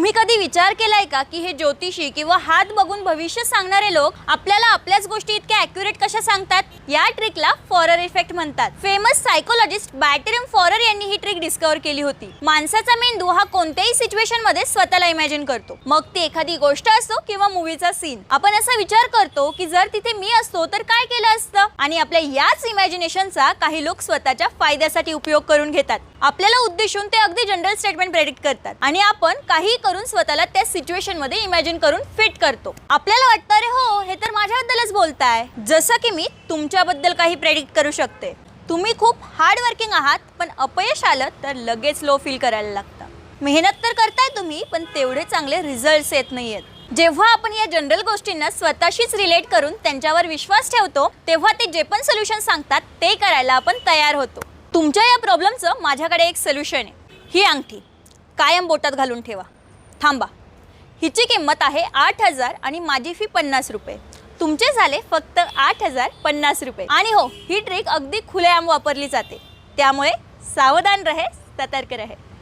तुम्ही कधी विचार केलाय का की हे ज्योतिषी किंवा हात बघून भविष्य सांगणारे लोक आपल्याला आपल्याच गोष्टी इतक्या अॅक्युरेट कशा सांगतात? या ट्रिकला फॉरर इफेक्ट म्हणतात. फेमस सायकोलॉजिस्ट बॅटरियम फॉरर यांनी ही ट्रिक डिस्कवर केली होती. माणसाचा मेंदू हा कोणत्याही सिच्युएशनमध्ये स्वतःला इमॅजिन करतो. मग ती एखादी गोष्ट असो किंवा मूवीचा सीन आपण असा विचार करतो की जर तिथे मी असतो तर काय केलं असतं? आणि आपल्या याच इमॅजिनेशनचा काही लोक स्वतःच्या फायद्यासाठी उपयोग करून घेतात. आपल्याला उद्देशून ते अगदी जनरल स्टेटमेंट प्रेडिक्ट करतात. आणि आपण काही करून स्वतःला त्या सिच्युएशनमध्ये इमॅजिन करून फिट करतो. आपल्याला वाटतं अरे हो हे तर माझ्याबद्दलच बोलताय. जसं की मी तुमच्याबद्दल काही प्रेडिक्ट करू शकते. तुम्ही खूप हार्डवर्किंग आहात पण अपयश आलं तर लगेच लो फील करायला लागतं. मेहनत तर करताय तुम्ही पण तेवढे चांगले रिझल्ट्स येत नाही आहेत जेव्हा आपण या जनरल गोष्टींना स्वतःशीच रिलेट करून त्यांच्यावर विश्वास ठेवतो तेव्हा ते जे पण सोल्युशन सांगतात ते करायला आपण तयार होतो. तुमच्या या प्रॉब्लेमचं माझ्याकडे एक सोल्युशन आहे. ही अंगठी. कायम बोटात घालून ठेवा. थांबा. हिची किंमत आहे आठ हजार आणि माझी फी पन्नास रुपये. तुमचे झाले फक्त आठ हजार पन्नास रुपये. आणि हो ही ट्रिक अगदी खुलेआम वापरली जाते. त्यामुळे सावधान रहे सतर्क रहे.